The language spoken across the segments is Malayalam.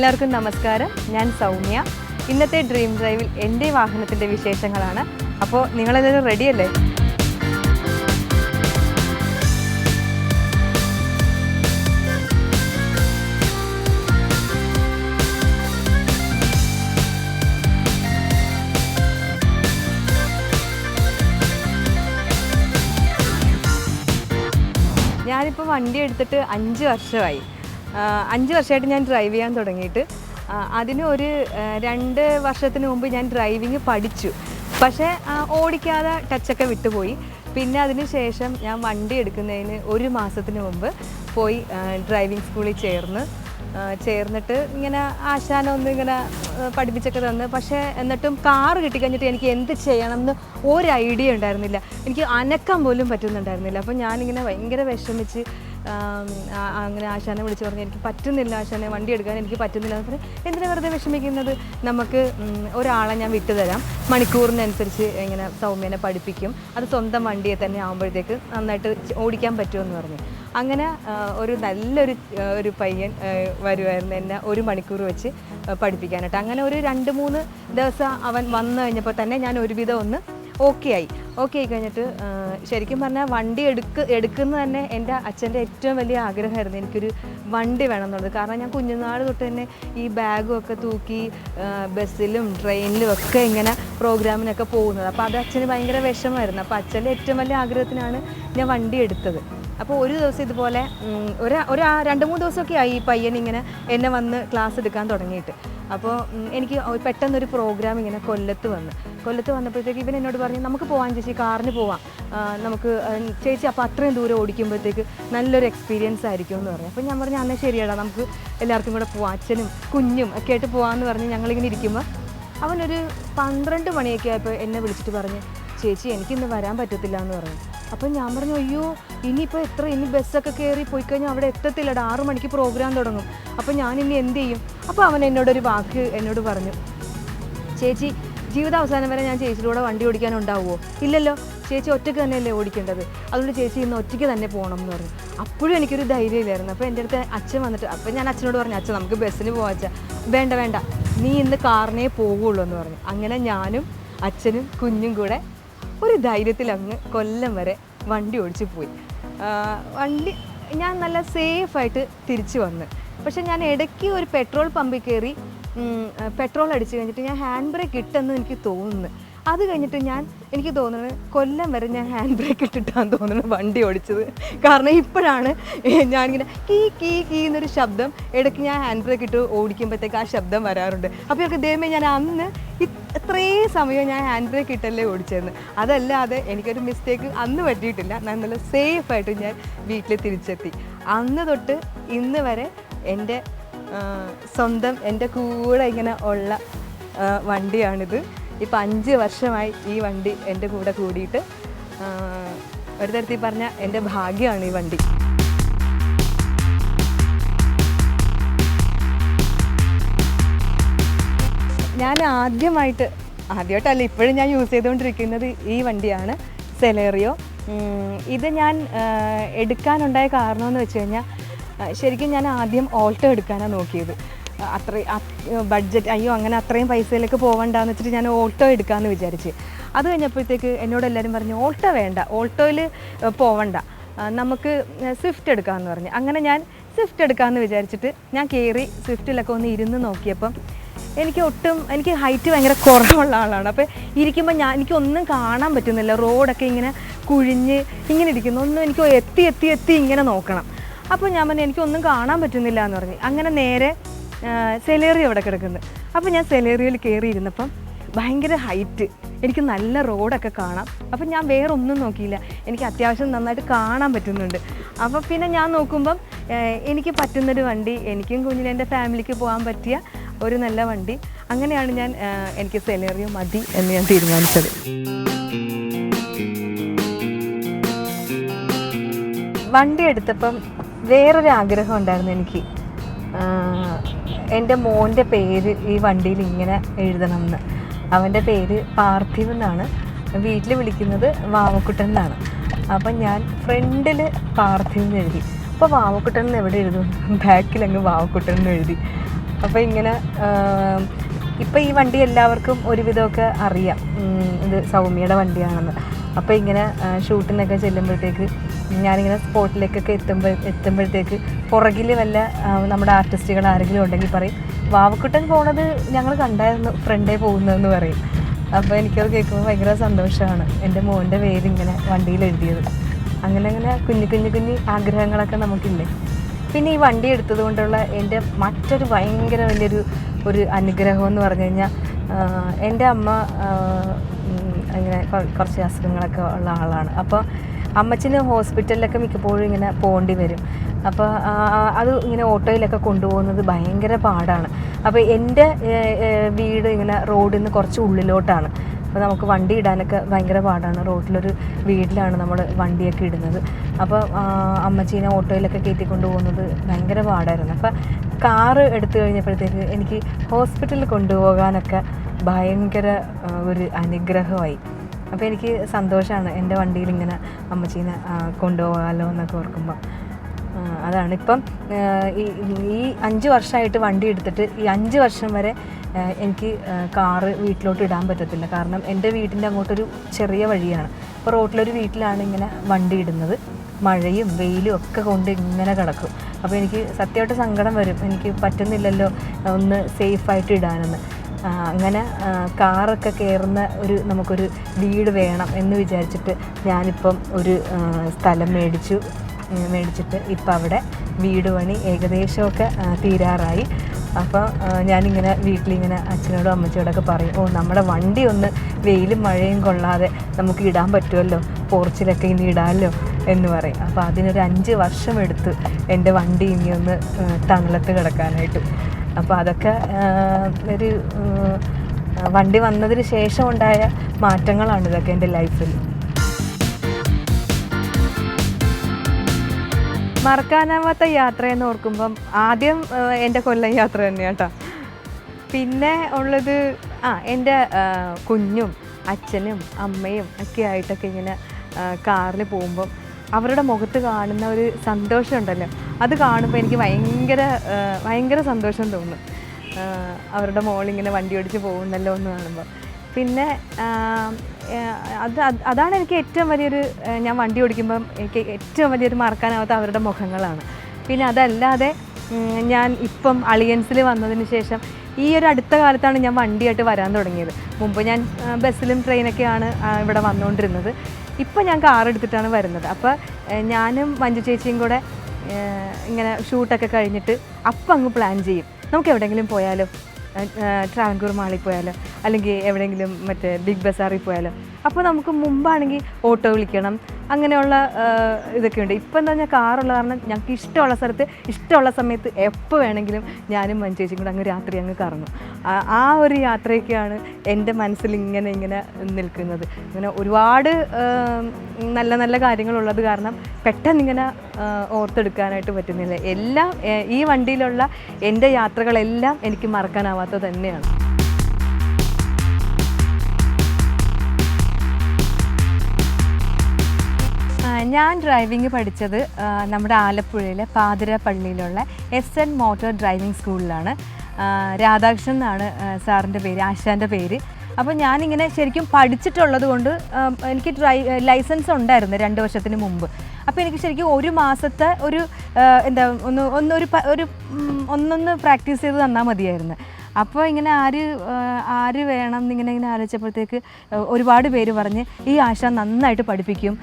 എല്ലാവർക്കും നമസ്കാരം. ഞാൻ സൗമ്യ. ഇന്നത്തെ ഡ്രീം ഡ്രൈവിൽ എന്റെ വാഹനത്തിന്റെ വിശേഷങ്ങളാണ്. അപ്പോൾ നിങ്ങളെല്ലാവരും റെഡിയല്ലേ ഞാനിപ്പോൾ വണ്ടി എടുത്തിട്ട് അഞ്ച് വർഷമായി. അഞ്ച് വർഷമായിട്ട് ഞാൻ ഡ്രൈവ് ചെയ്യാൻ തുടങ്ങിയിട്ട്. അതിന് ഒരു രണ്ട് വർഷത്തിന് മുമ്പ് ഞാൻ ഡ്രൈവിങ് പഠിച്ചു. പക്ഷേ ഓടിക്കാതെ ടച്ചൊക്കെ വിട്ടുപോയി. പിന്നെ അതിന് ശേഷം ഞാൻ വണ്ടി എടുക്കുന്നതിന് ഒരു മാസത്തിന് മുമ്പ് പോയി ഡ്രൈവിംഗ് സ്കൂളിൽ ചേർന്ന്. ചേർന്നിട്ട് ഇങ്ങനെ ആശാനം ഒന്ന് ഇങ്ങനെ പഠിപ്പിച്ചൊക്കെ തന്ന്. പക്ഷേ എന്നിട്ടും കാറ് കിട്ടിക്കഴിഞ്ഞിട്ട് എനിക്ക് എന്ത് ചെയ്യണം എന്ന് ഒരു ഐഡിയ ഉണ്ടായിരുന്നില്ല. എനിക്ക് അനക്കാൻ പോലും പറ്റുന്നുണ്ടായിരുന്നില്ല. അപ്പോൾ ഞാനിങ്ങനെ ഭയങ്കര വിഷമിച്ച് അങ്ങനെ ആശാനെ വിളിച്ച് പറഞ്ഞു എനിക്ക് പറ്റുന്നില്ല ആശാനെ വണ്ടി എടുക്കാൻ എനിക്ക് പറ്റുന്നില്ല എന്ന് പറഞ്ഞു എന്തിനാ വെറുതെ വിഷമിക്കുന്നത്? നമുക്ക് ഒരാളെ ഞാൻ വിട്ടുതരാം. മണിക്കൂറിനനുസരിച്ച് ഇങ്ങനെ സൗമ്യനെ പഠിപ്പിക്കും. അത് സ്വന്തം വണ്ടിയെ തന്നെ ആകുമ്പോഴത്തേക്ക് നന്നായിട്ട് ഓടിക്കാൻ പറ്റുമെന്ന് പറഞ്ഞു. അങ്ങനെ ഒരു നല്ലൊരു ഒരു പയ്യൻ വരുമായിരുന്നു എന്നെ ഒരു മണിക്കൂർ വെച്ച് പഠിപ്പിക്കാനായിട്ട്. അങ്ങനെ ഒരു രണ്ട് മൂന്ന് ദിവസം അവൻ വന്നു കഴിഞ്ഞപ്പോൾ തന്നെ ഞാൻ ഒരുവിധം ഒന്ന് ഓക്കെ ആയി. ഓക്കെ ആയി കഴിഞ്ഞിട്ട് ശരിക്കും പറഞ്ഞാൽ വണ്ടി എടുക്ക എടുക്കുന്നത് തന്നെ എന്റെ അച്ഛന്റെ ഏറ്റവും വലിയ ആഗ്രഹമായിരുന്നു. എനിക്കൊരു വണ്ടി വേണം എന്നുള്ളത് കാരണം ഞാൻ കുഞ്ഞുനാൾ തൊട്ട് തന്നെ ഈ ബാഗും ഒക്കെ തൂക്കി ബസ്സിലും ട്രെയിനിലും ഒക്കെ ഇങ്ങനെ പ്രോഗ്രാമിനൊക്കെ പോകുന്നത്. അപ്പോൾ അത് അച്ഛന് ഭയങ്കര വിഷമമായിരുന്നു. അപ്പോൾ അച്ഛന്റെ ഏറ്റവും വലിയ ആഗ്രഹത്തിനാണ് ഞാൻ വണ്ടി എടുത്തത്. അപ്പോൾ ഒരു ദിവസം ഇതുപോലെ ഒരു ഒരു രണ്ട് മൂന്ന് ദിവസമൊക്കെ ആയി ഈ പയ്യൻ ഇങ്ങനെ എന്നെ വന്ന് ക്ലാസ് എടുക്കാൻ തുടങ്ങിയിട്ട്. അപ്പോൾ എനിക്ക് പെട്ടെന്നൊരു പ്രോഗ്രാം ഇങ്ങനെ കൊല്ലത്ത് വന്ന്. കൊല്ലത്ത് വന്നപ്പോഴത്തേക്ക് ഇവൻ എന്നോട് പറഞ്ഞു നമുക്ക് പോകാം ചേച്ചി കാറിന് പോവാം. നമുക്ക് ചേച്ചി അപ്പോൾ അത്രയും ദൂരം ഓടിക്കുമ്പോഴത്തേക്ക് നല്ലൊരു എക്സ്പീരിയൻസ് ആയിരിക്കും എന്ന് പറഞ്ഞു. അപ്പോൾ ഞാൻ പറഞ്ഞു അന്നേ ശരിയാടാ നമുക്ക് എല്ലാവർക്കും കൂടെ പോവാം. അച്ഛനും കുഞ്ഞും ഒക്കെ ആയിട്ട് പോകാമെന്ന് പറഞ്ഞ് ഞങ്ങളിങ്ങനെ ഇരിക്കുമ്പോൾ അവനൊരു പന്ത്രണ്ട് മണിയൊക്കെ ആയപ്പോൾ എന്നെ വിളിച്ചിട്ട് പറഞ്ഞ് ചേച്ചി എനിക്കിന്ന് വരാൻ പറ്റത്തില്ല എന്ന് പറഞ്ഞു. അപ്പം ഞാൻ പറഞ്ഞു അയ്യോ ഇനിയിപ്പോൾ എത്ര ഇനി ബസ്സൊക്കെ കയറി പോയി കഴിഞ്ഞാൽ അവിടെ എത്തത്തില്ലടാ ആറു മണിക്ക് പ്രോഗ്രാം തുടങ്ങും. അപ്പോൾ ഞാൻ ഇനി എന്ത് ചെയ്യും? അപ്പോൾ അവൻ എന്നോടൊരു വാക്ക് എന്നോട് പറഞ്ഞു ചേച്ചി ജീവിതാവസാനം വരെ ഞാൻ ചേച്ചിയിലൂടെ വണ്ടി ഓടിക്കാൻ ഉണ്ടാവുമോ ഇല്ലല്ലോ. ചേച്ചി ഒറ്റയ്ക്ക് തന്നെയല്ലേ ഓടിക്കേണ്ടത്. അതുകൊണ്ട് ചേച്ചി ഇന്ന് ഒറ്റയ്ക്ക് തന്നെ പോകണം എന്ന് പറഞ്ഞു. അപ്പോഴും എനിക്കൊരു ധൈര്യമില്ലായിരുന്നു. അപ്പോൾ എന്റെ അടുത്ത് അച്ഛൻ വന്നിട്ട് അപ്പോൾ ഞാൻ അച്ഛനോട് പറഞ്ഞു അച്ഛൻ നമുക്ക് ബസ്സിന് പോവാച്ച വേണ്ട വേണ്ട. നീ ഇന്ന് കാറിനേ പോകുള്ളൂ എന്ന് പറഞ്ഞു. അങ്ങനെ ഞാനും അച്ഛനും കുഞ്ഞും കൂടെ ഒരു ധൈര്യത്തിൽ അങ്ങ് കൊല്ലം വരെ വണ്ടി ഓടിച്ച് പോയി. വണ്ടി ഞാൻ നല്ല സേഫായിട്ട് തിരിച്ചു വന്ന്. പക്ഷെ ഞാൻ ഇടയ്ക്ക് ഒരു പെട്രോൾ പമ്പിൽ കയറി പെട്രോൾ അടിച്ച് കഴിഞ്ഞിട്ട് ഞാൻ ഹാൻഡ് ബ്രേക്ക് ഇട്ടെന്ന് എനിക്ക് തോന്നുന്നു. അത് കഴിഞ്ഞിട്ട് ഞാൻ എനിക്ക് തോന്നുന്നത് കൊല്ലം വരെ ഞാൻ ഹാൻഡ് ബ്രേക്ക് ഇട്ടിട്ടാന്ന് തോന്നുന്നത് വണ്ടി ഓടിച്ചത്. കാരണം ഇപ്പോഴാണ് ഞാനിങ്ങനെ കീ കീ കീ എന്നൊരു ശബ്ദം ഇടയ്ക്ക് ഞാൻ ഹാൻഡ് ബ്രേക്ക് ഇട്ട് ഓടിക്കുമ്പോഴത്തേക്ക് ആ ശബ്ദം വരാറുണ്ട്. അപ്പോൾ ഇവർക്ക് ദൈവമേ ഞാൻ അന്ന് ഇത് ഇത്രയും സമയം ഞാൻ ഹാൻഡ് ബ്രേക്ക് ഇട്ടല്ലേ ഓടിച്ചതെന്ന് അതല്ലാതെ എനിക്കൊരു മിസ്റ്റേക്ക് അന്ന് പറ്റിയിട്ടില്ല. ഞാൻ നല്ല സേഫായിട്ട് ഞാൻ വീട്ടിൽ തിരിച്ചെത്തി. അന്ന് തൊട്ട് ഇന്ന് വരെ എന്റെ സ്വന്തം എന്റെ കൂടെ ഇങ്ങനെ ഉള്ള വണ്ടിയാണിത്. ഇപ്പം അഞ്ച് വർഷമായി ഈ വണ്ടി എന്റെ കൂടെ കൂടിയിട്ട് ഒരു തരത്തിൽ പറഞ്ഞാൽ എന്റെ ഭാഗ്യമാണ് ഈ വണ്ടി. ഞാൻ ആദ്യമായിട്ട് ആദ്യമായിട്ടല്ല ഇപ്പോഴും ഞാൻ യൂസ് ചെയ്തുകൊണ്ടിരിക്കുന്നത് ഈ വണ്ടിയാണ് സെലേറിയോ. ഇത് ഞാൻ എടുക്കാനുണ്ടായ കാരണമെന്ന് വെച്ച് കഴിഞ്ഞാൽ ശരിക്കും ഞാൻ ആദ്യം ഓൾട്ടോ എടുക്കാനാണ് നോക്കിയത്. അത്ര ബഡ്ജറ്റ് അയ്യോ അങ്ങനെ അത്രയും പൈസയിലേക്ക് പോകണ്ടെന്ന് വെച്ചിട്ട് ഞാൻ ഓൾട്ടോ എടുക്കാമെന്ന് വിചാരിച്ച്. അത് കഴിഞ്ഞപ്പോഴത്തേക്ക് എന്നോട് എല്ലാവരും പറഞ്ഞു ഓൾട്ടോ വേണ്ട ഓൾട്ടോയിൽ പോവണ്ട. നമുക്ക് സ്വിഫ്റ്റ് എടുക്കാമെന്ന് പറഞ്ഞു. അങ്ങനെ ഞാൻ സ്വിഫ്റ്റ് എടുക്കാമെന്ന് വിചാരിച്ചിട്ട് ഞാൻ കയറി സ്വിഫ്റ്റിലൊക്കെ ഒന്ന് ഇരുന്ന് നോക്കിയപ്പം എനിക്ക് ഒട്ടും എനിക്ക് ഹൈറ്റ് ഭയങ്കര കുറവുള്ള ആളാണ്. അപ്പോൾ ഇരിക്കുമ്പോൾ ഞാൻ എനിക്ക് ഒന്നും കാണാൻ പറ്റുന്നില്ല. റോഡൊക്കെ ഇങ്ങനെ കുഴിഞ്ഞ് ഇങ്ങനെ ഇരിക്കുന്നു. ഒന്നും എനിക്ക് എത്തി എത്തി എത്തി ഇങ്ങനെ നോക്കണം. അപ്പോൾ ഞാൻ പറഞ്ഞു എനിക്കൊന്നും കാണാൻ പറ്റുന്നില്ല എന്ന് പറഞ്ഞു. അങ്ങനെ നേരെ സെലേറി അവിടെ കിടക്കുന്നത് അപ്പോൾ ഞാൻ സെലേറിയിൽ കയറി ഇരുന്നപ്പം ഭയങ്കര ഹൈറ്റ് എനിക്ക് നല്ല റോഡൊക്കെ കാണാം. അപ്പം ഞാൻ വേറെ ഒന്നും നോക്കിയില്ല. എനിക്ക് അത്യാവശ്യം നന്നായിട്ട് കാണാൻ പറ്റുന്നുണ്ട്. അപ്പോൾ പിന്നെ ഞാൻ നോക്കുമ്പം എനിക്ക് പറ്റുന്നൊരു വണ്ടി എനിക്കും കുഞ്ഞിന് എന്റെ ഫാമിലിക്ക് പോകാൻ പറ്റിയ ഒരു നല്ല വണ്ടി. അങ്ങനെയാണ് ഞാൻ എനിക്ക് സെലേറിയ മതി എന്ന് ഞാൻ തീരുമാനിച്ചത്. വണ്ടി എടുത്തപ്പം വേറൊരു ആഗ്രഹം ഉണ്ടായിരുന്നു എനിക്ക് എന്റെ മോന്റെ പേര് ഈ വണ്ടിയിൽ ഇങ്ങനെ എഴുതണം എന്ന് അവന്റെ പേര് പാർത്ഥിവ് എന്നാണ്. വീട്ടിൽ വിളിക്കുന്നത് വാമക്കുട്ടൻ എന്നാണ്. അപ്പം ഞാൻ ഫ്രണ്ടിൽ പാർത്ഥിവ് എന്ന് എഴുതി. അപ്പോൾ വാമക്കുട്ടൻ എന്ന് എവിടെ എഴുതും? ബാക്കിൽ അങ്ങ് വാമക്കുട്ടൻ എന്ന് എഴുതി. അപ്പോൾ ഇങ്ങനെ ഇപ്പം ഈ വണ്ടി എല്ലാവർക്കും ഒരുവിധമൊക്കെ അറിയാം. ഇത് സൗമ്യയുടെ വണ്ടിയാണെന്ന്. അപ്പോൾ ഇങ്ങനെ ഷൂട്ടിനൊക്കെ ചെല്ലുമ്പോഴത്തേക്ക് ഞാനിങ്ങനെ സ്പോട്ടിലേക്കൊക്കെ എത്തുമ്പോൾ എത്തുമ്പോഴത്തേക്ക് പുറകിൽ വല്ല നമ്മുടെ ആർട്ടിസ്റ്റുകൾ ആരെങ്കിലും ഉണ്ടെങ്കിൽ പറയും വാവക്കുട്ടൻ പോണത് ഞങ്ങൾ കണ്ടായിരുന്നു ഫ്രണ്ടേ പോകുന്നതെന്ന് പറയും. അപ്പോൾ എനിക്കത് കേൾക്കുമ്പോൾ ഭയങ്കര സന്തോഷമാണ് എന്റെ മോന്റെ പേര് ഇങ്ങനെ വണ്ടിയിൽ എഴുതിയത്. അങ്ങനെ അങ്ങനെ കുഞ്ഞു കുഞ്ഞു കുഞ്ഞു ആഗ്രഹങ്ങളൊക്കെ നമുക്കില്ലേ. പിന്നെ ഈ വണ്ടി എടുത്തത് കൊണ്ടുള്ള എന്റെ മറ്റൊരു ഭയങ്കര വലിയൊരു ഒരു അനുഗ്രഹം എന്ന് പറഞ്ഞു കഴിഞ്ഞാൽ എന്റെ അമ്മ ഇങ്ങനെ കുറച്ച് അസുഖങ്ങളൊക്കെ ഉള്ള ആളാണ്. അപ്പോൾ അമ്മച്ചിന് ഹോസ്പിറ്റലിലൊക്കെ മിക്കപ്പോഴും ഇങ്ങനെ പോകേണ്ടി വരും. അപ്പോൾ അത് ഇങ്ങനെ ഓട്ടോയിലൊക്കെ കൊണ്ടുപോകുന്നത് ഭയങ്കര പാടാണ്. അപ്പോൾ എന്റെ വീട് ഇങ്ങനെ റോഡിൽ നിന്ന് കുറച്ച് ഉള്ളിലോട്ടാണ്. അപ്പോൾ നമുക്ക് വണ്ടി ഇടാനൊക്കെ ഭയങ്കര പാടാണ്. റോഡിലൊരു വീട്ടിലാണ് നമ്മൾ വണ്ടിയൊക്കെ ഇടുന്നത്. അപ്പോൾ അമ്മച്ചീനെ ഓട്ടോയിലൊക്കെ കയറ്റിക്കൊണ്ട് പോകുന്നത് ഭയങ്കര പാടായിരുന്നു. അപ്പോൾ കാറ് എടുത്തു കഴിഞ്ഞപ്പോഴത്തേക്ക് എനിക്ക് ഹോസ്പിറ്റലിൽ കൊണ്ടുപോകാനൊക്കെ ഭയങ്കര ഒരു അനുഗ്രഹമായി. അപ്പോൾ എനിക്ക് സന്തോഷമാണ് എന്റെ വണ്ടിയിൽ ഇങ്ങനെ അമ്മച്ചീനെ കൊണ്ടുപോകാമല്ലോ എന്നൊക്കെ ഓർക്കുമ്പോൾ അതാണ്. ഇപ്പം ഈ ഈ അഞ്ച് വർഷമായിട്ട് വണ്ടി എടുത്തിട്ട് ഈ അഞ്ച് വർഷം വരെ എനിക്ക് കാറ് വീട്ടിലോട്ട് ഇടാൻ പറ്റത്തില്ല. കാരണം എന്റെ വീട്ടിന്റെ അങ്ങോട്ടൊരു ചെറിയ വഴിയാണ്. അപ്പോൾ റോട്ടിലൊരു വീട്ടിലാണ് ഇങ്ങനെ വണ്ടി ഇടുന്നത്. മഴയും വെയിലും ഒക്കെ കൊണ്ട് ഇങ്ങനെ കിടക്കും. അപ്പോൾ എനിക്ക് സത്യമായിട്ട് സങ്കടം വരും. എനിക്ക് പറ്റുന്നില്ലല്ലോ ഒന്ന് സേഫായിട്ട് ഇടാനെന്ന്. അങ്ങനെ കാറൊക്കെ കയറുന്ന ഒരു നമുക്കൊരു വീട് വേണം എന്ന് വിചാരിച്ചിട്ട് ഞാനിപ്പം ഒരു സ്ഥലം മേടിച്ചു മേടിച്ചിട്ട് ഇപ്പം അവിടെ വീട് പണി ഏകദേശമൊക്കെ തീരാറായി. അപ്പോൾ ഞാനിങ്ങനെ വീട്ടിലിങ്ങനെ അച്ഛനോടും അമ്മച്ചിയോടൊക്കെ പറയും ഓ നമ്മുടെ വണ്ടി ഒന്ന് വെയിലും മഴയും കൊള്ളാതെ നമുക്ക് ഇടാൻ പറ്റുമല്ലോ പോർച്ചിലൊക്കെ ഇനി ഇടാമല്ലോ എന്ന് പറയും. അപ്പോൾ അതിനൊരു അഞ്ച് വർഷം എടുത്തു എന്റെ വണ്ടി ഇനി ഒന്ന് തണലത്ത് കിടക്കാനായിട്ട്. അപ്പോൾ അതൊക്കെ ഒരു വണ്ടി വന്നതിന് ശേഷം ഉണ്ടായ മാറ്റങ്ങളാണ് ഇതൊക്കെ എന്റെ ലൈഫിൽ. മറക്കാനാവാത്ത യാത്രയെന്ന് ഓർക്കുമ്പം ആദ്യം എന്റെ കൊല്ലം യാത്ര തന്നെയാണ് കേട്ടോ പിന്നെ ഉള്ളത് ആ എന്റെ കുഞ്ഞും അച്ഛനും അമ്മയും ഒക്കെ ആയിട്ടൊക്കെ ഇങ്ങനെ കാറിൽ പോകുമ്പം അവരുടെ മുഖത്ത് കാണുന്ന ഒരു സന്തോഷം ഉണ്ടല്ലോ? അത് കാണുമ്പോൾ എനിക്ക് ഭയങ്കര ഭയങ്കര സന്തോഷം തോന്നും. അവരുടെ മോളിങ്ങനെ വണ്ടി ഓടിച്ച് പോകുന്നല്ലോ എന്ന് കാണുമ്പോൾ പിന്നെ അത് അതാണ് എനിക്ക് ഏറ്റവും വലിയൊരു ഞാൻ വണ്ടി ഓടിക്കുമ്പം എനിക്ക് ഏറ്റവും വലിയൊരു മറക്കാനാവാത്ത അവരുടെ മുഖങ്ങളാണ്. പിന്നെ അതല്ലാതെ ഞാൻ ഇപ്പം അളിയൻസിൽ വന്നതിന് ശേഷം ഈ ഒരു അടുത്ത കാലത്താണ് ഞാൻ വണ്ടിയായിട്ട് വരാൻ തുടങ്ങിയത്. മുമ്പ് ഞാൻ ബസ്സിലും ട്രെയിനൊക്കെയാണ് ഇവിടെ വന്നുകൊണ്ടിരുന്നത്. ഇപ്പം ഞാൻ കാർ എടുത്തിട്ടാണ് വരുന്നത്. അപ്പോൾ ഞാനും മഞ്ജു ചേച്ചിയും കൂടെ ഇങ്ങനെ ഷൂട്ടൊക്കെ കഴിഞ്ഞിട്ട് അപ്പം അങ്ങ് പ്ലാൻ ചെയ്യും. നമുക്ക് എവിടെയെങ്കിലും പോയാലോ? ട്രാവൻകൂർ മാളിൽ പോയാലോ? അല്ലെങ്കിൽ എവിടെയെങ്കിലും മറ്റേ ബിഗ് ബസാറിൽ പോയാലോ? അപ്പോൾ നമുക്ക് മുമ്പാണെങ്കിൽ ഓട്ടോ വിളിക്കണം. അങ്ങനെയുള്ള ഇതൊക്കെ ഉണ്ട് ഇപ്പം എന്താ പറഞ്ഞാൽ കാറുള്ള കാരണം ഞങ്ങൾക്ക് ഇഷ്ടമുള്ള സ്ഥലത്ത് ഇഷ്ടമുള്ള സമയത്ത് എപ്പോൾ വേണമെങ്കിലും ഞാനും മഞ്ചേച്ചിയും കൂടെ അങ്ങ് രാത്രി അങ്ങ് കറങ്ങും. ആ- ഒരു യാത്രയൊക്കെയാണ് എന്റെ മനസ്സിൽ ഇങ്ങനെ ഇങ്ങനെ നിൽക്കുന്നത്. ഇങ്ങനെ ഒരുപാട് നല്ല നല്ല കാര്യങ്ങളുള്ളത് കാരണം പെട്ടെന്ന് ഇങ്ങനെ ഓർത്തെടുക്കാനായിട്ട് പറ്റുന്നില്ല. എല്ലാം ഈ വണ്ടിയിലുള്ള എന്റെ യാത്രകളെല്ലാം എനിക്ക് മറക്കാനാവാത്തത് തന്നെയാണ്. ഞാൻ ഡ്രൈവിംഗ് പഠിച്ചത് നമ്മുടെ ആലപ്പുഴയിലെ പാതിര പള്ളിയിലുള്ള എസ് എൻ മോട്ടോർ ഡ്രൈവിംഗ് സ്കൂളിലാണ് രാധാകൃഷ്ണൻ എന്നാണ് സാറിന്റെ പേര് ആശാന്റെ പേര്. അപ്പോൾ ഞാനിങ്ങനെ ശരിക്കും പഠിച്ചിട്ടുള്ളത് കൊണ്ട് എനിക്ക് ഡ്രൈ ലൈസൻസ് ഉണ്ടായിരുന്നു രണ്ട് വർഷത്തിന് മുമ്പ്. അപ്പോൾ എനിക്ക് ശരിക്കും ഒരു മാസത്തെ ഒരു എന്താ ഒന്ന് ഒന്നൊരു ഒരു ഒന്നൊന്ന് പ്രാക്ടീസ് ചെയ്ത് തന്നാൽ മതിയായിരുന്നു. അപ്പോൾ ഇങ്ങനെ ആര് ആര് വേണം എന്നിങ്ങനെ ഇങ്ങനെ ആലോചിച്ചപ്പോഴത്തേക്ക് ഒരുപാട് പേര് പറഞ്ഞ് ഈ ആശ നന്നായിട്ട് പഠിപ്പിക്കും.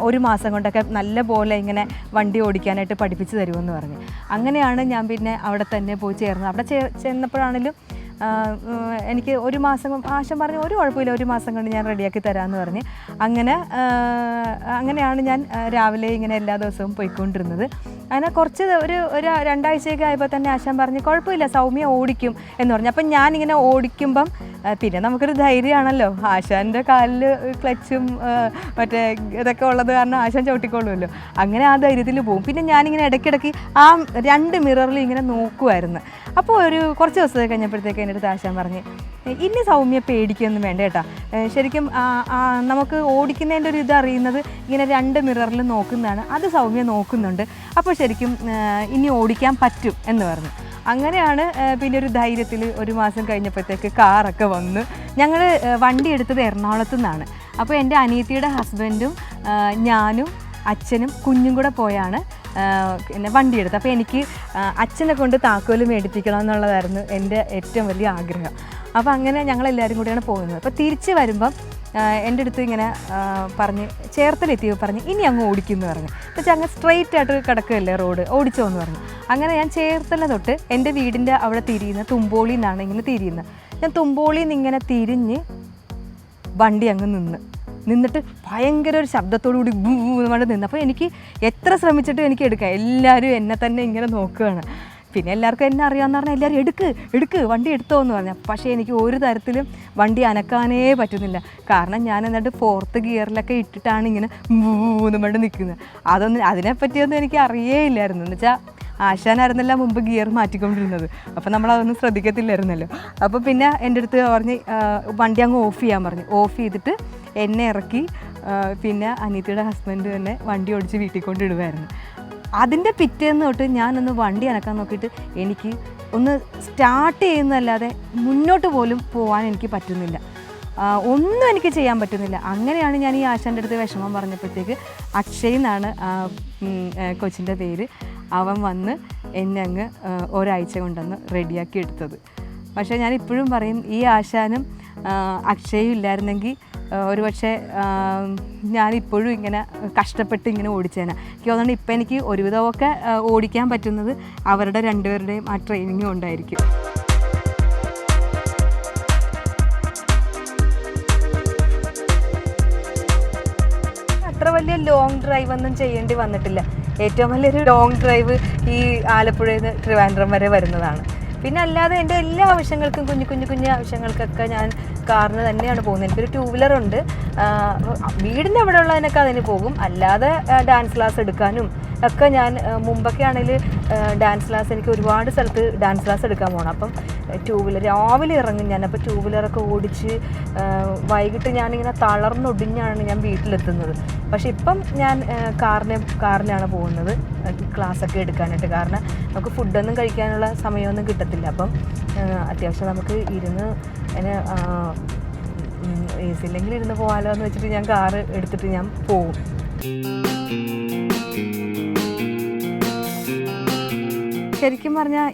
ഒരു മാസം കൊണ്ടൊക്കെ നല്ല പോലെ ഇങ്ങനെ വണ്ടി ഓടിക്കാനായിട്ട് പഠിപ്പിച്ച് തരുമെന്ന് പറഞ്ഞു. അങ്ങനെയാണ് ഞാൻ പിന്നെ അവിടെ തന്നെ പോയി ചേർന്നത്. അവിടെ ചേ ചെന്നപ്പോഴാണെങ്കിലും എനിക്ക് ഒരു മാസം ആശം പറഞ്ഞു ഒരു കുഴപ്പമില്ല ഒരു മാസം കൊണ്ട് ഞാൻ റെഡിയാക്കി തരാമെന്ന് പറഞ്ഞ്. അങ്ങനെ അങ്ങനെയാണ് ഞാൻ രാവിലെ ഇങ്ങനെ എല്ലാ ദിവസവും പോയിക്കൊണ്ടിരുന്നത്. അങ്ങനെ കുറച്ച് ഒരു ഒരു രണ്ടാഴ്ചയൊക്കെ ആയപ്പോൾ തന്നെ ആശാൻ പറഞ്ഞ് കുഴപ്പമില്ല സൗമ്യ ഓടിക്കും എന്ന് പറഞ്ഞു. അപ്പം ഞാനിങ്ങനെ ഓടിക്കുമ്പം പിന്നെ നമുക്കൊരു ധൈര്യമാണല്ലോ. ആശാന്റെ കാലിൽ ക്ലച്ചും മറ്റേ ഇതൊക്കെ ഉള്ളത് കാരണം ആശാൻ ചവിട്ടിക്കൊള്ളുമല്ലോ അങ്ങനെ ആ ധൈര്യത്തിൽ പോകും പിന്നെ ഞാനിങ്ങനെ ഇടയ്ക്കിടയ്ക്ക് ആ രണ്ട് മിററിൽ ഇങ്ങനെ നോക്കുമായിരുന്നു അപ്പോൾ ഒരു കുറച്ച് ദിവസം കഴിഞ്ഞപ്പോഴത്തേക്ക് എന്റെ അടുത്ത് ആശാൻ പറഞ്ഞ് ഇനി സൗമ്യ പേടിക്കൊന്നും വേണ്ട കേട്ടോ. ശരിക്കും നമുക്ക് ഓടിക്കുന്നതിന്റെ ഒരു ഇത് അറിയുന്നത് ഇങ്ങനെ രണ്ട് മിററിൽ നോക്കുന്നതാണ്. അത് സൗമ്യ നോക്കുന്നുണ്ട്. അപ്പോൾ ശരിക്കും ഇനി ഓടിക്കാൻ പറ്റും എന്ന് പറഞ്ഞു. അങ്ങനെയാണ് പിന്നെ ഒരു ധൈര്യത്തിൽ ഒരു മാസം കഴിഞ്ഞപ്പോഴത്തേക്ക് കാറൊക്കെ വന്ന് ഞങ്ങൾ വണ്ടി എടുത്തത് എറണാകുളത്തു നിന്നാണ്. അപ്പോൾ എന്റെ അനിയത്തിയുടെ ഹസ്ബൻഡും ഞാനും അച്ഛനും കുഞ്ഞും കൂടെ പോയാണ്. പിന്നെ വണ്ടി എടുത്തത് അപ്പോൾ എനിക്ക് അച്ഛനെ കൊണ്ട് താക്കോൽ മേടിപ്പിക്കണം എന്നുള്ളതായിരുന്നു എന്റെ ഏറ്റവും വലിയ ആഗ്രഹം. അപ്പോൾ അങ്ങനെ ഞങ്ങളെല്ലാവരും കൂടിയാണ് പോകുന്നത്. അപ്പോൾ തിരിച്ച് വരുമ്പം എന്റെ അടുത്ത് ഇങ്ങനെ പറഞ്ഞ് ചേർത്തലെത്തി പറഞ്ഞ് ഇനി അങ്ങ് ഓടിക്കുമെന്ന് പറഞ്ഞു. പക്ഷേ അങ്ങ് സ്ട്രെയിറ്റ് ആയിട്ട് കിടക്കുകയല്ലേ റോഡ് ഓടിച്ചോ എന്ന് പറഞ്ഞു. അങ്ങനെ ഞാൻ ചേർത്തല തൊട്ട് എന്റെ വീടിന്റെ അവിടെ തിരിയുന്ന തുമ്പോളിന്നാണ് ഇങ്ങനെ തിരിയുന്നത്. ഞാൻ തുമ്പോളിയിൽ നിന്ന് ഇങ്ങനെ തിരിഞ്ഞ് വണ്ടി അങ്ങ് നിന്ന്. നിന്നിട്ട് ഭയങ്കര ഒരു ശബ്ദത്തോടു കൂടി ബൂ നിന്ന്. അപ്പോൾ എനിക്ക് എത്ര ശ്രമിച്ചിട്ടും എനിക്ക് എടുക്കാം. എല്ലാവരും എന്നെ തന്നെ ഇങ്ങനെ നോക്കുകയാണ്. പിന്നെ എല്ലാവർക്കും എന്നെ അറിയാമെന്ന് പറഞ്ഞാൽ എല്ലാവരും എടുക്ക് എടുക്ക് വണ്ടി എടുത്തോ എന്ന് പറഞ്ഞു. പക്ഷേ എനിക്ക് ഒരു തരത്തിലും വണ്ടി അനക്കാനേ പറ്റുന്നില്ല. കാരണം ഞാൻ എന്നിട്ട് ഫോർത്ത് ഗിയറിലൊക്കെ ഇട്ടിട്ടാണ് ഇങ്ങനെ മൂന്ന് മണ്ട് നിൽക്കുന്നത്. അതൊന്നും അതിനെപ്പറ്റിയൊന്നും എനിക്ക് അറിയേ ഇല്ലായിരുന്നു. എന്ന് വെച്ചാൽ ആശാനായിരുന്നല്ല മുമ്പ് ഗിയർ മാറ്റിക്കൊണ്ടിരുന്നത്. അപ്പോൾ നമ്മൾ അതൊന്നും ശ്രദ്ധിക്കത്തില്ലായിരുന്നല്ലോ. അപ്പോൾ പിന്നെ എന്റെ അടുത്ത് പറഞ്ഞ് വണ്ടി അങ്ങ് ഓഫ് ചെയ്യാൻ പറഞ്ഞു. ഓഫ് ചെയ്തിട്ട് എന്നെ ഇറക്കി പിന്നെ അനിയത്തിയുടെ ഹസ്ബൻഡ് തന്നെ വണ്ടി ഓടിച്ച് വീട്ടിൽ കൊണ്ടിടുമായിരുന്നു അതിന്റെ പിറ്റേന്ന് തൊട്ട് ഞാനൊന്ന് വണ്ടി അനക്കാൻ നോക്കിയിട്ട് എനിക്ക് ഒന്ന് സ്റ്റാർട്ട് ചെയ്യുന്നതല്ലാതെ മുന്നോട്ട് പോലും പോകാൻ എനിക്ക് പറ്റുന്നില്ല. ഒന്നും എനിക്ക് ചെയ്യാൻ പറ്റുന്നില്ല. അങ്ങനെയാണ് ഞാൻ ഈ ആശാന്റെ അടുത്ത് വിഷമം പറഞ്ഞപ്പോഴത്തേക്ക് അക്ഷയ് എന്നാണ് കൊച്ചിന്റെ പേര്. അവൻ വന്ന് എന്നെ അങ്ങ് ഒരാഴ്ച കൊണ്ടൊന്ന് റെഡിയാക്കി എടുത്തത്. പക്ഷേ ഞാൻ ഇപ്പോഴും പറയും ഈ ആശാനും അക്ഷയും ഇല്ലായിരുന്നെങ്കിൽ ഒരുപക്ഷെ ഞാനിപ്പോഴും ഇങ്ങനെ കഷ്ടപ്പെട്ട് ഇങ്ങനെ ഓടിച്ചേനെ. എനിക്ക് തോന്നുന്നു ഇപ്പം എനിക്ക് ഒരുവിധമൊക്കെ ഓടിക്കാൻ പറ്റുന്നത് അവരുടെ രണ്ടുപേരുടെയും ആ ട്രെയിനിങ് ഉണ്ടായിരിക്കും. അത്ര വലിയ ലോങ് ഡ്രൈവ് ഒന്നും ചെയ്യേണ്ടി വന്നിട്ടില്ല. ഏറ്റവും വലിയൊരു ലോങ് ഡ്രൈവ് ഈ ആലപ്പുഴയിൽ നിന്ന് ട്രിവാൻഡ്രം വരെ വരുന്നതാണ്. പിന്നെ അല്ലാതെ എന്റെ എല്ലാ ആവശ്യങ്ങൾക്കും കുഞ്ഞു കുഞ്ഞു കുഞ്ഞു ആവശ്യങ്ങൾക്കൊക്കെ ഞാൻ കാറിന് തന്നെയാണ് പോകുന്നത്. എനിക്കൊരു ടൂ വീലറുണ്ട് വീടിന്റെ അവിടെ ഉള്ളതിനൊക്കെ അതിന് പോകും. അല്ലാതെ ഡാൻസ് ക്ലാസ് എടുക്കാനും ഒക്കെ ഞാൻ മുമ്പൊക്കെ ആണെങ്കിൽ ഡാൻസ് ക്ലാസ് എനിക്ക് ഒരുപാട് സ്ഥലത്ത് ഡാൻസ് ക്ലാസ് എടുക്കാൻ പോകണം അപ്പം ടൂ വീലർ രാവിലെ ഇറങ്ങും ഞാൻ. അപ്പോൾ ടൂ വീലറൊക്കെ ഓടിച്ച് വൈകിട്ട് ഞാനിങ്ങനെ തളർന്നൊടിഞ്ഞാണ് ഞാൻ വീട്ടിലെത്തുന്നത്. പക്ഷെ ഇപ്പം ഞാൻ കാറിനെ കാറിനാണ് പോകുന്നത്. ക്ലാസ്സൊക്കെ എടുക്കാനായിട്ട്. കാരണം നമുക്ക് ഫുഡൊന്നും കഴിക്കാനുള്ള സമയമൊന്നും കിട്ടത്തില്ല. അപ്പം അത്യാവശ്യം നമുക്ക് ഇരുന്ന് അതിന് എ സി ഇരുന്ന് പോകാമല്ലോ എന്ന് വെച്ചിട്ട് ഞാൻ കാറ് എടുത്തിട്ട് ഞാൻ പോകും ശരിക്കും പറഞ്ഞാൽ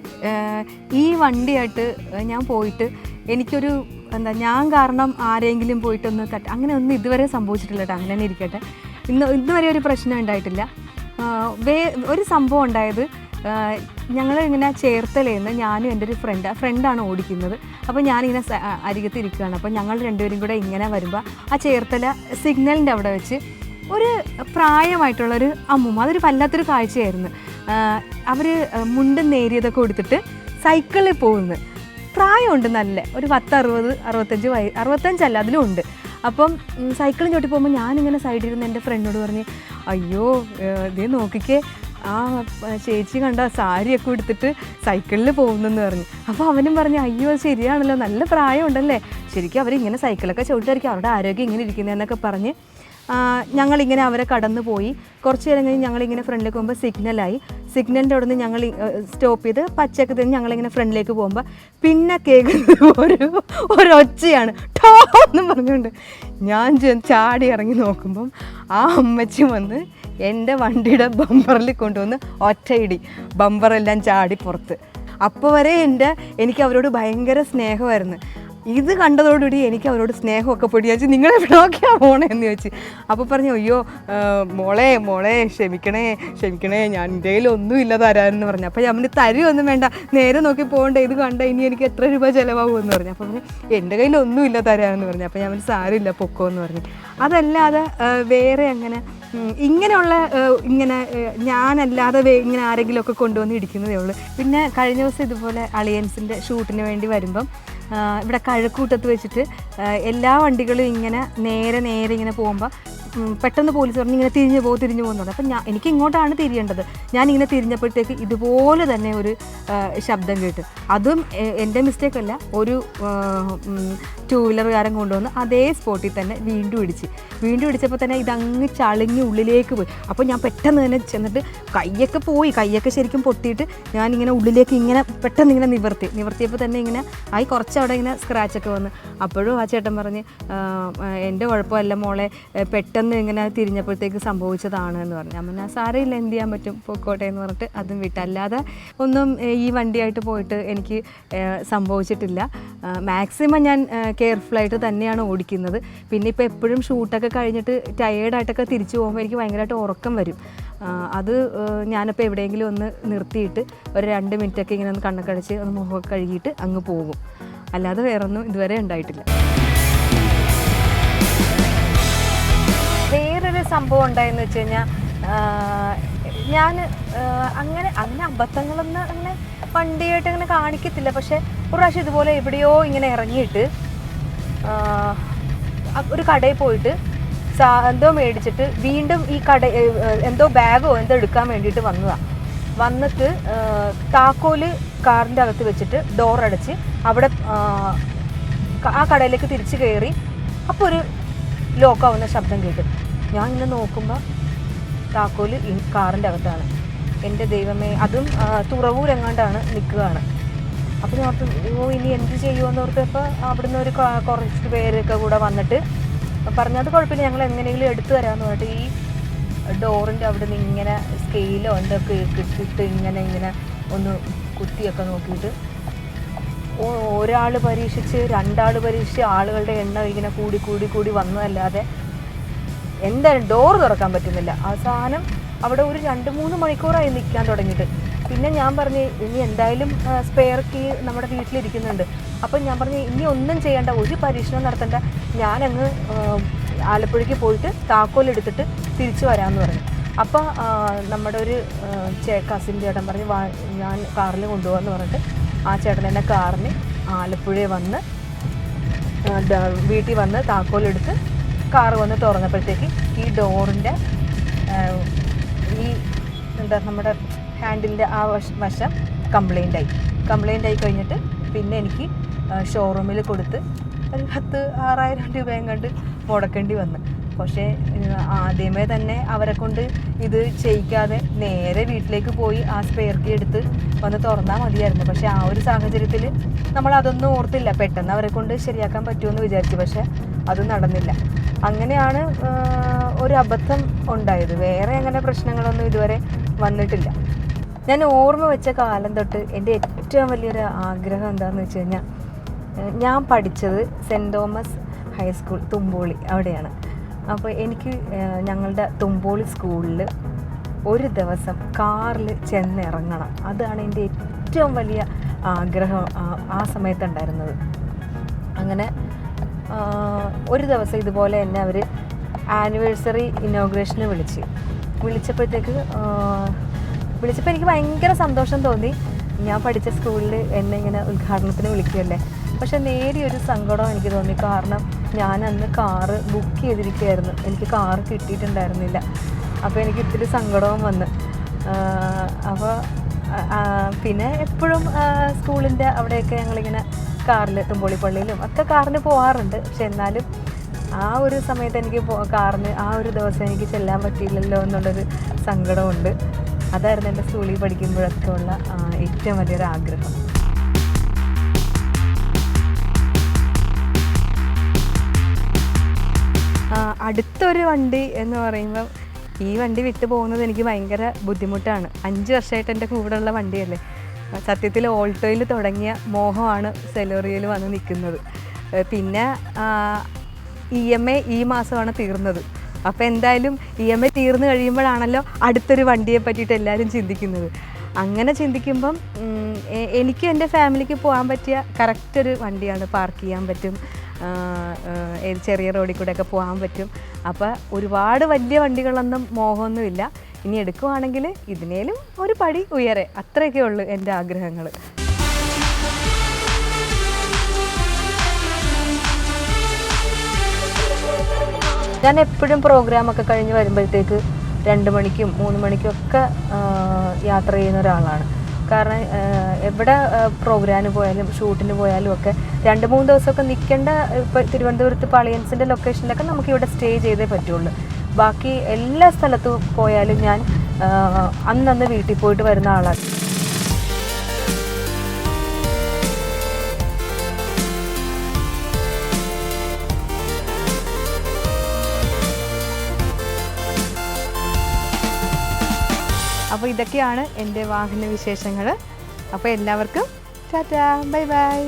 ഈ വണ്ടിയായിട്ട് ഞാൻ പോയിട്ട് എനിക്കൊരു എന്താ ഞാൻ കാരണം ആരെങ്കിലും പോയിട്ടൊന്ന് തട്ട അങ്ങനെ ഒന്നും ഇതുവരെ സംഭവിച്ചിട്ടില്ല കേട്ടോ അങ്ങനെ ഇരിക്കട്ടെ. ഇന്ന് ഇതുവരെ ഒരു പ്രശ്നം ഉണ്ടായിട്ടില്ല. വേ ഒരു സംഭവം ഉണ്ടായത് ഞങ്ങൾ ഇങ്ങനെ ചേർത്തലേന്ന് ഞാനും എന്റെ ഒരു ഫ്രണ്ട് ആ ഫ്രണ്ടാണ് ഓടിക്കുന്നത്. അപ്പോൾ ഞാനിങ്ങനെ അരികത്തിരിക്കുകയാണ് അപ്പോൾ ഞങ്ങൾ രണ്ടുപേരും കൂടെ ഇങ്ങനെ വരുമ്പോൾ ആ ചേർത്തല സിഗ്നലിന്റെ അവിടെ വെച്ച് ഒരു പ്രായമായിട്ടുള്ള ഒരു അമ്മുമ്മ അതൊരു വല്ലാത്തൊരു കാഴ്ചയായിരുന്നു. അവർ മുണ്ടും നേരിയതൊക്കെ കൊടുത്തിട്ട് സൈക്കിളിൽ പോകുന്നു. പ്രായമുണ്ട് നല്ല ഒരു പത്ത് അറുപത് അറുപത്തഞ്ച് വയ അറുപത്തഞ്ചല്ല അതിലും ഉണ്ട്. അപ്പം സൈക്കിളും ചോട്ടി പോകുമ്പോൾ ഞാനിങ്ങനെ സൈഡിൽ ഇരുന്ന് എന്റെ ഫ്രണ്ടിനോട് പറഞ്ഞ് അയ്യോ ഇതേ നോക്കിക്കേ ആ ചേച്ചി കണ്ട സാരിയൊക്കെ എടുത്തിട്ട് സൈക്കിളിൽ പോകുന്നെന്ന് പറഞ്ഞു. അപ്പോൾ അവനും പറഞ്ഞു അയ്യോ ശരിയാണല്ലോ നല്ല പ്രായമുണ്ടല്ലേ. ശരിക്കും അവരിങ്ങനെ സൈക്കിളൊക്കെ ചവിട്ടായിരിക്കും അവരുടെ ആരോഗ്യം ഇങ്ങനെ ഇരിക്കുന്നതെന്നൊക്കെ പറഞ്ഞ് ഞങ്ങളിങ്ങനെ അവരെ കടന്നു പോയി കുറച്ച് നേരം കഴിഞ്ഞ് ഞങ്ങളിങ്ങനെ ഫ്രണ്ടിലേക്ക് പോകുമ്പോൾ സിഗ്നലായി സിഗ്നലിന്റെ അവിടെ നിന്ന് ഞങ്ങൾ സ്റ്റോപ്പ് ചെയ്ത് പച്ചക്ക് തന്നെ ഞങ്ങളിങ്ങനെ ഫ്രണ്ടിലേക്ക് പോകുമ്പോൾ പിന്നെ കേൾക്കുന്നത് ഒരു ഒരൊച്ചയാണ്. ടോ എന്ന് പറഞ്ഞുകൊണ്ട് ഞാൻ ചാടി ഇറങ്ങി നോക്കുമ്പം ആ അമ്മച്ചി വന്ന് എന്റെ വണ്ടിയുടെ ബമ്പറിൽ കൊണ്ടുവന്ന് ഒറ്റയിടി ബമ്പറെല്ലാം ചാടി പുറത്ത്. അപ്പോൾ വരെ എന്റെ എനിക്ക് അവരോട് ഭയങ്കര സ്നേഹമായിരുന്നു. ഇത് കണ്ടതോടുകൂടി എനിക്ക് അവരോട് സ്നേഹമൊക്കെ പൊടി. വെച്ച് നിങ്ങളെ എവിടെ നോക്കിയാ പോണേ എന്ന് ചോദിച്ചു. അപ്പോൾ പറഞ്ഞു അയ്യോ മോളെ മോളെ ക്ഷമിക്കണേ ക്ഷമിക്കണേ ഞാൻ എന്റെ കയ്യിൽ ഒന്നുമില്ല തരാമെന്ന് പറഞ്ഞു. അപ്പോൾ അവന് തരുമൊന്നും വേണ്ട. നേരെ നോക്കി പോകണ്ട ഇത് കണ്ട ഇനി എനിക്ക് എത്ര രൂപ ചിലവാകുമെന്ന് പറഞ്ഞു. അപ്പോൾ പറഞ്ഞു എന്റെ കയ്യിൽ ഒന്നുമില്ല തരാമെന്ന് പറഞ്ഞു. അപ്പോൾ ഞാൻ സാരമില്ല പൊക്കോ എന്ന് പറഞ്ഞു. അതല്ലാതെ വേറെ അങ്ങനെ ഇങ്ങനെയുള്ള ഇങ്ങനെ ഞാനല്ലാതെ ഇങ്ങനെ ആരെങ്കിലുമൊക്കെ കൊണ്ടുവന്ന് ഇടിക്കുന്നതേ ഉള്ളൂ. പിന്നെ കഴിഞ്ഞ ദിവസം ഇതുപോലെ അളിയൻസിന്റെ ഷൂട്ടിന് വേണ്ടി വരുമ്പം ഇവിടെ കഴക്കൂട്ടത്ത് വെച്ചിട്ട് എല്ലാ വണ്ടികളും ഇങ്ങനെ നേരെ നേരെ ഇങ്ങനെ പോകുമ്പോൾ പെട്ടെന്ന് പോലീസ് പറഞ്ഞു ഇങ്ങനെ തിരിഞ്ഞു പോകും തിരിഞ്ഞു പോകുന്നുണ്ട് അപ്പം ഞാൻ എനിക്ക് ഇങ്ങോട്ടാണ് തിരിയേണ്ടത്. ഞാൻ ഇങ്ങനെ തിരിഞ്ഞപ്പോഴത്തേക്ക് ഇതുപോലെ തന്നെ ഒരു ശബ്ദം കേട്ട്. അതും എന്റെ മിസ്റ്റേക്ക് അല്ല. ഒരു ടൂ വീലറുകാരൻ കൊണ്ടുവന്ന് അതേ സ്പോട്ടിൽ തന്നെ വീണ്ടും ഇടിച്ച്. വീണ്ടും ഇടിച്ചപ്പോൾ തന്നെ ഇതങ്ങ് ചളിഞ്ഞ് ഉള്ളിലേക്ക് പോയി. അപ്പോൾ ഞാൻ പെട്ടെന്ന് തന്നെ ചെന്നിട്ട് കൈയൊക്കെ പോയി. കൈയൊക്കെ ശരിക്കും പൊട്ടിയിട്ട് ഞാനിങ്ങനെ ഉള്ളിലേക്ക് ഇങ്ങനെ പെട്ടെന്ന് ഇങ്ങനെ നിവർത്തി. നിവർത്തിയപ്പോൾ തന്നെ ഇങ്ങനെ ആയി കുറച്ച് അവിടെ ഇങ്ങനെ സ്ക്രാച്ചൊക്കെ വന്ന്. അപ്പോഴും ആ ചേട്ടൻ പറഞ്ഞ് "ആ, ആ, എന്റെ കുഴപ്പമല്ല മോളെ. ഏ, പെട്ടെന്ന് ഇങ്ങനെ തിരിഞ്ഞപ്പോഴത്തേക്ക് സംഭവിച്ചതാണ് എന്ന് പറഞ്ഞു. അമ്മ ഞാൻ സാരമില്ല എന്ത് ചെയ്യാൻ പറ്റും? പോയിക്കോട്ടെ എന്ന് പറഞ്ഞിട്ട് അതും വിട്ട്. അല്ലാതെ ഒന്നും ഈ വണ്ടിയായിട്ട് പോയിട്ട് എനിക്ക് സംഭവിച്ചിട്ടില്ല. മാക്സിമം ഞാൻ കെയർഫുള്ളായിട്ട് തന്നെയാണ് ഓടിക്കുന്നത്. പിന്നെ ഇപ്പോൾ എപ്പോഴും ഷൂട്ടൊക്കെ കഴിഞ്ഞിട്ട് ടയേർഡായിട്ടൊക്കെ തിരിച്ചു പോകുമ്പോൾ എനിക്ക് ഭയങ്കരമായിട്ട് ഉറക്കം വരും. അത് ഞാനിപ്പോൾ എവിടെയെങ്കിലും ഒന്ന് നിർത്തിയിട്ട് ഒരു രണ്ട് മിനിറ്റൊക്കെ ഇങ്ങനെ ഒന്ന് കണ്ണൊക്കെ അടച്ച് ഒന്ന് മുഖമൊക്കെ കഴുകിയിട്ട് അങ്ങ് പോകും. അല്ലാതെ വേറൊന്നും ഇതുവരെ ഉണ്ടായിട്ടില്ല. സംഭവം ഉണ്ടായെന്ന് വെച്ച് കഴിഞ്ഞാൽ ഞാൻ അങ്ങനെ അങ്ങനെ അബദ്ധങ്ങളൊന്നും അങ്ങനെ വണ്ടിയായിട്ട് അങ്ങനെ കാണിക്കത്തില്ല. പക്ഷെ ഒരു പ്രാവശ്യം ഇതുപോലെ എവിടെയോ ഇങ്ങനെ ഇറങ്ങിയിട്ട് ഒരു കടയിൽ പോയിട്ട് എന്തോ മേടിച്ചിട്ട് വീണ്ടും ഈ കട എന്തോ ബാഗോ എന്തോ എടുക്കാൻ വേണ്ടിയിട്ട് വന്നതാണ് വന്നിട്ട് താക്കോൽ കാറിന്റെ അകത്ത് വെച്ചിട്ട് ഡോർ അടച്ച് അവിടെ ആ കടയിലേക്ക് തിരിച്ചു കയറി അപ്പോൾ ഒരു ലോക്കാവുന്ന ശബ്ദം കേട്ടു. ഞാൻ ഇങ്ങനെ നോക്കുമ്പോൾ താക്കോൽ ഈ കാറിന്റെ അകത്താണ്. എന്റെ ദൈവമേ അതും തുറവൂരെങ്ങാണ്ടാണ് നിൽക്കുകയാണ്. അപ്പോൾ ഞാൻ ഓർത്തു ഓ ഇനി എന്ത് ചെയ്യുമെന്ന് ഓർത്തപ്പോൾ അവിടുന്ന് ഒരു കുറച്ച് പേരൊക്കെ കൂടെ വന്നിട്ട് അത് കുഴപ്പമില്ല ഞങ്ങൾ എങ്ങനെയെങ്കിലും എടുത്തു തരാമെന്ന് പറഞ്ഞിട്ട് ഈ ഡോറിന്റെ അവിടെ നിന്ന് ഇങ്ങനെ സ്കെയിലോ എന്തൊക്കെ ഇട്ടിട്ട് ഇങ്ങനെ ഇങ്ങനെ ഒന്ന് കുത്തിയൊക്കെ നോക്കിയിട്ട് ഒരാൾ പരീക്ഷിച്ച് രണ്ടാൾ പരീക്ഷിച്ച് ആളുകളുടെ എണ്ണം ഇങ്ങനെ കൂടി കൂടി കൂടി വന്നതല്ലാതെ എന്തായാലും ഡോർ തുറക്കാൻ പറ്റുന്നില്ല. അവസാനം അവിടെ ഒരു രണ്ട് മൂന്ന് മണിക്കൂറായി നിൽക്കാൻ തുടങ്ങിയിട്ട്. പിന്നെ ഞാൻ പറഞ്ഞു ഇനി എന്തായാലും സ്പെയർ കീ നമ്മുടെ വീട്ടിലിരിക്കുന്നുണ്ട്. അപ്പം ഞാൻ പറഞ്ഞു ഇനി ഒന്നും ചെയ്യേണ്ട ഒരു പരീക്ഷണം നടത്തേണ്ട. ഞാനങ്ങ് ആലപ്പുഴയ്ക്ക് പോയിട്ട് താക്കോലെടുത്തിട്ട് തിരിച്ചു വരാമെന്ന് പറഞ്ഞു. അപ്പോൾ നമ്മുടെ ഒരു ചേ കസിൻ ചേട്ടൻ പറഞ്ഞ് ഞാൻ കാറിൽ കൊണ്ടുപോകാമെന്ന് പറഞ്ഞിട്ട്. ആ ചേട്ടൻ എന്നെ കാറിന് ആലപ്പുഴയിൽ വന്ന് വീട്ടിൽ വന്ന് താക്കോലെടുത്ത് കാറ് വന്ന് തുറന്നപ്പോഴത്തേക്ക് ഈ ഡോറിന്റെ ഈ എന്താ നമ്മുടെ ഹാൻഡിലിന്റെ ആ വശ കംപ്ലൈന്റ് ആയി. കംപ്ലൈന്റ് ആയി കഴിഞ്ഞിട്ട് പിന്നെ എനിക്ക് ഷോറൂമിൽ കൊടുത്ത് ഒരു പത്ത് ആറായിരം രൂപയും കണ്ട് മുടക്കേണ്ടി വന്നു. പക്ഷേ ആദ്യമേ തന്നെ അവരെ കൊണ്ട് ഇത് ചെയ്യിക്കാതെ നേരെ വീട്ടിലേക്ക് പോയി ആ സ്പെയർ കീ എടുത്ത് വന്ന് തുറന്നാൽ മതിയായിരുന്നു. പക്ഷേ ആ ഒരു സാഹചര്യത്തിൽ നമ്മൾ അതൊന്നും ഓർത്തില്ല. പെട്ടെന്ന് അവരെ കൊണ്ട് ശരിയാക്കാൻ പറ്റുമെന്ന് വിചാരിച്ചു. പക്ഷേ അത് നടന്നില്ല. അങ്ങനെയാണ് ഒരു അബദ്ധം ഉണ്ടായത്. വേറെ അങ്ങനെ പ്രശ്നങ്ങളൊന്നും ഇതുവരെ വന്നിട്ടില്ല. ഞാൻ ഓർമ്മ വെച്ച കാലം തൊട്ട് എന്റെ ഏറ്റവും വലിയൊരു ആഗ്രഹം എന്താണെന്ന് വെച്ച് കഴിഞ്ഞാൽ ഞാൻ പഠിച്ചത് സെന്റ് തോമസ് ഹൈസ്കൂൾ തുമ്പോളി അവിടെയാണ്. അപ്പോൾ എനിക്ക് ഞങ്ങളുടെ തുമ്പോളി സ്കൂളിൽ ഒരു ദിവസം കാറിൽ ചെന്നിറങ്ങണം. അതാണ് എന്റെ ഏറ്റവും വലിയ ആഗ്രഹം ആ- സമയത്തുണ്ടായിരുന്നത് അങ്ങനെ ഒരു ദിവസം ഇതുപോലെ തന്നെ അവർ ആനിവേഴ്സറി ഇനോഗ്രേഷന് വിളിച്ച്. വിളിച്ചപ്പോഴത്തേക്ക് വിളിച്ചപ്പോൾ എനിക്ക് ഭയങ്കര സന്തോഷം തോന്നി. ഞാൻ പഠിച്ച സ്കൂളിൽ എന്നെ ഇങ്ങനെ ഉദ്ഘാടനത്തിന് വിളിക്കുകയല്ലേ. പക്ഷെ നേരിയൊരു സങ്കടം എനിക്ക് തോന്നി. കാരണം ഞാൻ അന്ന് കാറ് ബുക്ക് ചെയ്തിരിക്കുകയായിരുന്നു. എനിക്ക് കാറ് കിട്ടിയിട്ടുണ്ടായിരുന്നില്ല. അപ്പോൾ എനിക്ക് ഇത്തിരി സങ്കടവും വന്ന്. അപ്പോൾ പിന്നെ എപ്പോഴും സ്കൂളിന്റെ അവിടെയൊക്കെ ഞങ്ങളിങ്ങനെ കാറിൽ തുമ്പോളി പള്ളിയിലും ഒക്കെ കാറിന് പോകാറുണ്ട് പക്ഷെ എന്നാലും ആ ഒരു സമയത്ത് എനിക്ക് കാറിന് ആ ഒരു ദിവസം എനിക്ക് ചെല്ലാൻ പറ്റിയില്ലല്ലോ എന്നുള്ളൊരു സങ്കടമുണ്ട്. അതായിരുന്നു എന്റെ സ്കൂളിൽ പഠിക്കുമ്പോഴൊക്കെ ഉള്ള ഏറ്റവും വലിയൊരു ആഗ്രഹം. അടുത്തൊരു വണ്ടി എന്ന് പറയുമ്പോൾ ഈ വണ്ടി വിട്ടു പോകുന്നത് എനിക്ക് ഭയങ്കര ബുദ്ധിമുട്ടാണ്. അഞ്ച് വർഷമായിട്ട് എന്റെ കൂടെയുള്ള വണ്ടിയല്ലേ? സത്യത്തിൽ ഓൾട്ടോയിൽ തുടങ്ങിയ മോഹമാണ് സെലോറിയയിൽ വന്ന് നിൽക്കുന്നത്. പിന്നെ ഇ എം എ ഈ മാസമാണ് തീർന്നത്. അപ്പോൾ എന്തായാലും ഇ എം എ തീർന്നു കഴിയുമ്പോഴാണല്ലോ അടുത്തൊരു വണ്ടിയെ പറ്റിയിട്ട് എല്ലാവരും ചിന്തിക്കുന്നത്. അങ്ങനെ ചിന്തിക്കുമ്പം എനിക്ക് എന്റെ ഫാമിലിക്ക് പോകാൻ പറ്റിയ കറക്റ്റ് ഒരു വണ്ടിയാണ് പാർക്ക് ചെയ്യാൻ പറ്റും. ചെറിയ റോഡിൽ കൂടെയൊക്കെ പോകാൻ പറ്റും. അപ്പോൾ ഒരുപാട് വലിയ വണ്ടികളൊന്നും മോഹമൊന്നുമില്ല. ഇനി എടുക്കുവാണെങ്കിൽ ഇതിനേലും ഒരു പടി ഉയരെ. അത്രയൊക്കെ ഉള്ളൂ എന്റെ ആഗ്രഹങ്ങൾ. ഞാൻ എപ്പോഴും പ്രോഗ്രാമൊക്കെ കഴിഞ്ഞ് വരുമ്പോഴത്തേക്ക് രണ്ട് മണിക്കും മൂന്ന് മണിക്കും ഒക്കെ യാത്ര ചെയ്യുന്ന ഒരാളാണ്. കാരണം എവിടെ പ്രോഗ്രാമിന് പോയാലും ഷൂട്ടിന് പോയാലും ഒക്കെ രണ്ട് മൂന്ന് ദിവസമൊക്കെ നിൽക്കേണ്ട ഇപ്പോൾ തിരുവനന്തപുരത്ത് പളിയൻസിന്റെ ലൊക്കേഷനിലൊക്കെ നമുക്ക് ഇവിടെ സ്റ്റേ ചെയ്തേ പറ്റുള്ളൂ. ബാക്കി എല്ലാ സ്ഥലത്തും പോയാലും ഞാൻ അന്നന്ന് വീട്ടിൽ പോയിട്ട് വരുന്ന ആളാണ്. അപ്പോൾ ഇതൊക്കെയാണ് എന്റെ വാഹന വിശേഷങ്ങൾ അപ്പോൾ എല്ലാവർക്കും ടാറ്റാ ബൈ ബൈ.